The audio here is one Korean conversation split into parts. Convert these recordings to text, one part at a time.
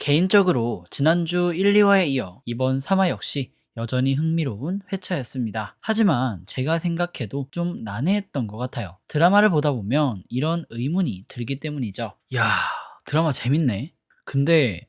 개인적으로 지난주 1, 2화에 이어 이번 3화 역시 여전히 흥미로운 회차였습니다. 하지만 제가 생각해도 좀 난해했던 것 같아요. 드라마를 보다 보면 이런 의문이 들기 때문이죠. 야, 드라마 재밌네. 근데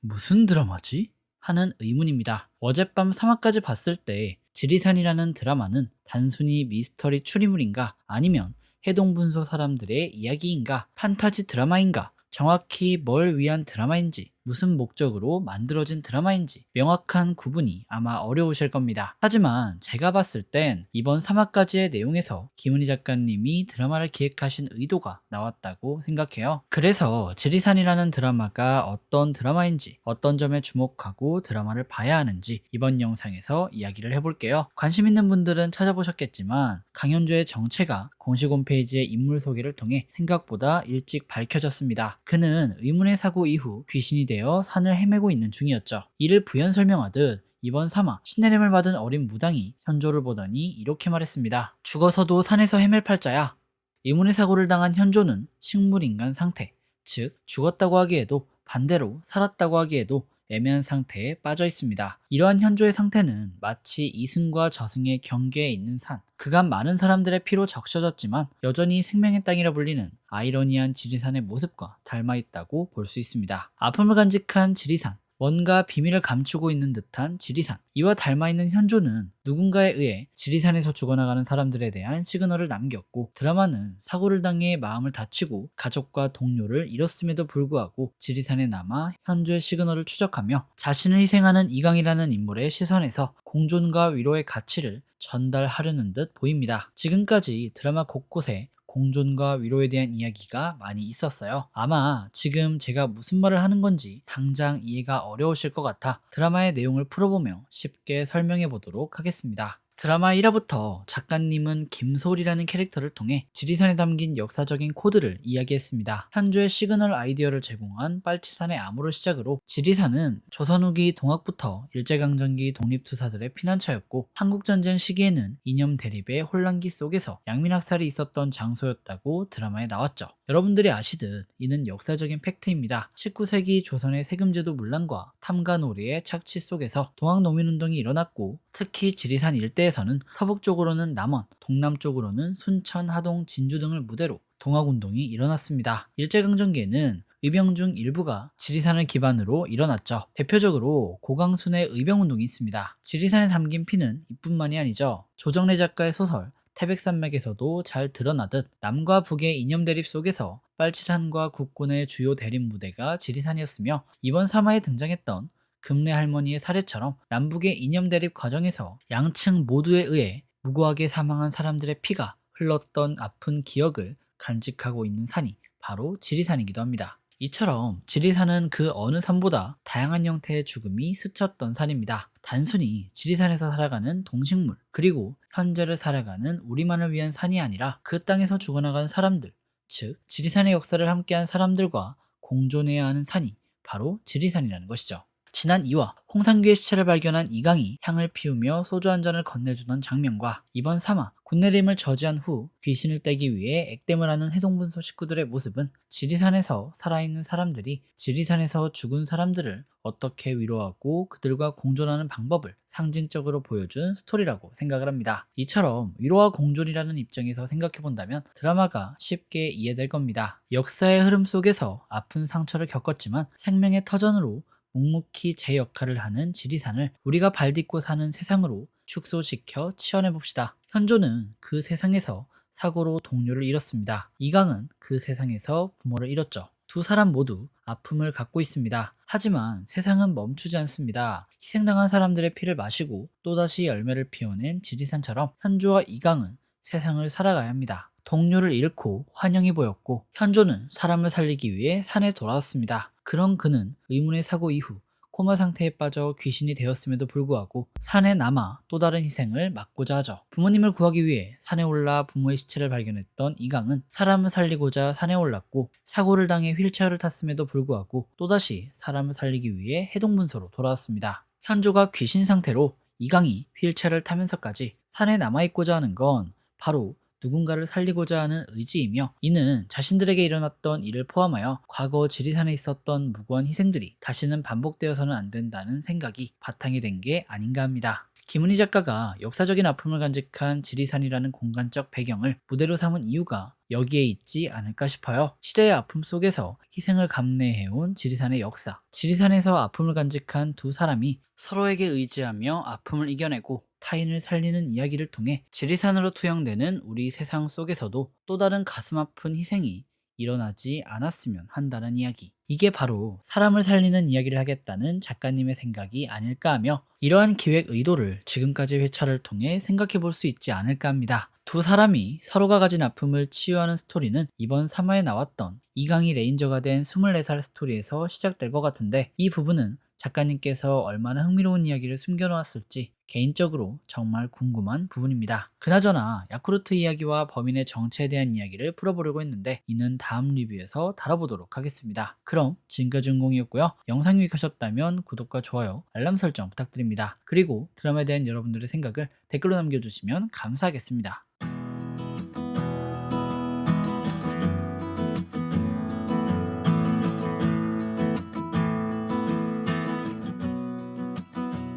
무슨 드라마지? 하는 의문입니다. 어젯밤 3화까지 봤을 때 지리산이라는 드라마는 단순히 미스터리 추리물인가 아니면 해동분소 사람들의 이야기인가 판타지 드라마인가 정확히 뭘 위한 드라마인지 무슨 목적으로 만들어진 드라마인지 명확한 구분이 아마 어려우실 겁니다. 하지만 제가 봤을 땐 이번 3화까지의 내용에서 김은희 작가님이 드라마를 기획하신 의도가 나왔다고 생각해요. 그래서 지리산이라는 드라마가 어떤 드라마인지 어떤 점에 주목하고 드라마를 봐야 하는지 이번 영상에서 이야기를 해볼게요. 관심 있는 분들은 찾아보셨겠지만 강현주의 정체가 공식 홈페이지의 인물 소개를 통해 생각보다 일찍 밝혀졌습니다. 그는 의문의 사고 이후 귀신이 되어 산을 헤매고 있는 중이었죠. 이를 부연 설명하듯 이번 3화 신내림을 받은 어린 무당이 현조를 보더니 이렇게 말했습니다. 죽어서도 산에서 헤맬 팔자야. 의문의 사고를 당한 현조는 식물인간 상태, 즉 죽었다고 하기에도 반대로 살았다고 하기에도 애매한 상태에 빠져 있습니다. 이러한 현조의 상태는 마치 이승과 저승의 경계에 있는 산. 그간 많은 사람들의 피로 적셔졌지만 여전히 생명의 땅이라 불리는 아이러니한 지리산의 모습과 닮아 있다고 볼 수 있습니다. 아픔을 간직한 지리산. 뭔가 비밀을 감추고 있는 듯한 지리산. 이와 닮아 있는 현조는 누군가에 의해 지리산에서 죽어나가는 사람들에 대한 시그널을 남겼고 드라마는 사고를 당해 마음을 다치고 가족과 동료를 잃었음에도 불구하고 지리산에 남아 현조의 시그널을 추적하며 자신을 희생하는 이강이라는 인물의 시선에서 공존과 위로의 가치를 전달하려는 듯 보입니다. 지금까지 드라마 곳곳에 공존과 위로에 대한 이야기가 많이 있었어요. 아마 지금 제가 무슨 말을 하는 건지 당장 이해가 어려우실 것 같아 드라마의 내용을 풀어보며 쉽게 설명해 보도록 하겠습니다. 드라마 1화부터 작가님은 김솔이라는 캐릭터를 통해 지리산에 담긴 역사적인 코드를 이야기했습니다. 현조의 시그널 아이디어를 제공한 빨치산의 암호를 시작으로 지리산은 조선 후기 동학부터 일제강점기 독립투사들의 피난처였고 한국전쟁 시기에는 이념 대립의 혼란기 속에서 양민학살이 있었던 장소였다고 드라마에 나왔죠. 여러분들이 아시듯 이는 역사적인 팩트입니다. 19세기 조선의 세금제도 문란과 탐관오리의 착취 속에서 동학농민운동이 일어났고 특히 지리산 일대에서는 서북쪽으로는 남원, 동남쪽으로는 순천, 하동, 진주 등을 무대로 동학운동이 일어났습니다. 일제강점기에는 의병 중 일부가 지리산을 기반으로 일어났죠. 대표적으로 고강순의 의병운동이 있습니다. 지리산에 담긴 피는 이뿐만이 아니죠. 조정래 작가의 소설 태백산맥에서도 잘 드러나듯 남과 북의 이념 대립 속에서 빨치산과 국군의 주요 대립 무대가 지리산이었으며 이번 3화에 등장했던 금례 할머니의 사례처럼 남북의 이념 대립 과정에서 양측 모두에 의해 무고하게 사망한 사람들의 피가 흘렀던 아픈 기억을 간직하고 있는 산이 바로 지리산이기도 합니다. 이처럼 지리산은 그 어느 산보다 다양한 형태의 죽음이 스쳤던 산입니다. 단순히 지리산에서 살아가는 동식물, 그리고 현재를 살아가는 우리만을 위한 산이 아니라 그 땅에서 죽어나간 사람들, 즉, 지리산의 역사를 함께한 사람들과 공존해야 하는 산이 바로 지리산이라는 것이죠. 지난 2화 홍상규의 시체를 발견한 이강이 향을 피우며 소주 한 잔을 건네주던 장면과 이번 3화 군내림을 저지한 후 귀신을 떼기 위해 액땜을 하는 해동분소 식구들의 모습은 지리산에서 살아있는 사람들이 지리산에서 죽은 사람들을 어떻게 위로하고 그들과 공존하는 방법을 상징적으로 보여준 스토리라고 생각을 합니다. 이처럼 위로와 공존이라는 입장에서 생각해본다면 드라마가 쉽게 이해될 겁니다. 역사의 흐름 속에서 아픈 상처를 겪었지만 생명의 터전으로 묵묵히 제 역할을 하는 지리산을 우리가 발딛고 사는 세상으로 축소시켜 치환해 봅시다. 현조는 그 세상에서 사고로 동료를 잃었습니다. 이강은 그 세상에서 부모를 잃었죠. 두 사람 모두 아픔을 갖고 있습니다. 하지만 세상은 멈추지 않습니다. 희생당한 사람들의 피를 마시고 또다시 열매를 피워낸 지리산처럼 현조와 이강은 세상을 살아가야 합니다. 동료를 잃고 환영이 보였고 현조는 사람을 살리기 위해 산에 돌아왔습니다. 그런 그는 의문의 사고 이후 코마 상태에 빠져 귀신이 되었음에도 불구하고 산에 남아 또 다른 희생을 막고자 하죠. 부모님을 구하기 위해 산에 올라 부모의 시체를 발견했던 이강은 사람을 살리고자 산에 올랐고 사고를 당해 휠체어를 탔음에도 불구하고 또다시 사람을 살리기 위해 해동문서로 돌아왔습니다. 현조가 귀신 상태로 이강이 휠체어를 타면서까지 산에 남아있고자 하는 건 바로 누군가를 살리고자 하는 의지이며 이는 자신들에게 일어났던 일을 포함하여 과거 지리산에 있었던 무고한 희생들이 다시는 반복되어서는 안 된다는 생각이 바탕이 된 게 아닌가 합니다. 김은희 작가가 역사적인 아픔을 간직한 지리산이라는 공간적 배경을 무대로 삼은 이유가 여기에 있지 않을까 싶어요. 시대의 아픔 속에서 희생을 감내해온 지리산의 역사. 지리산에서 아픔을 간직한 두 사람이 서로에게 의지하며 아픔을 이겨내고 타인을 살리는 이야기를 통해 지리산으로 투영되는 우리 세상 속에서도 또 다른 가슴 아픈 희생이 일어나지 않았으면 한다는 이야기. 이게 바로 사람을 살리는 이야기를 하겠다는 작가님의 생각이 아닐까 하며 이러한 기획 의도를 지금까지 회차를 통해 생각해 볼 수 있지 않을까 합니다. 두 사람이 서로가 가진 아픔을 치유하는 스토리는 이번 3화에 나왔던 이강희 레인저가 된 24살 스토리에서 시작될 것 같은데 이 부분은 작가님께서 얼마나 흥미로운 이야기를 숨겨놓았을지 개인적으로 정말 궁금한 부분입니다. 그나저나 야쿠르트 이야기와 범인의 정체에 대한 이야기를 풀어보려고 했는데 이는 다음 리뷰에서 다뤄보도록 하겠습니다. 그럼 지금까지 준공이었고요. 영상 유익하셨다면 구독과 좋아요, 알람 설정 부탁드립니다. 그리고 드라마에 대한 여러분들의 생각을 댓글로 남겨주시면 감사하겠습니다.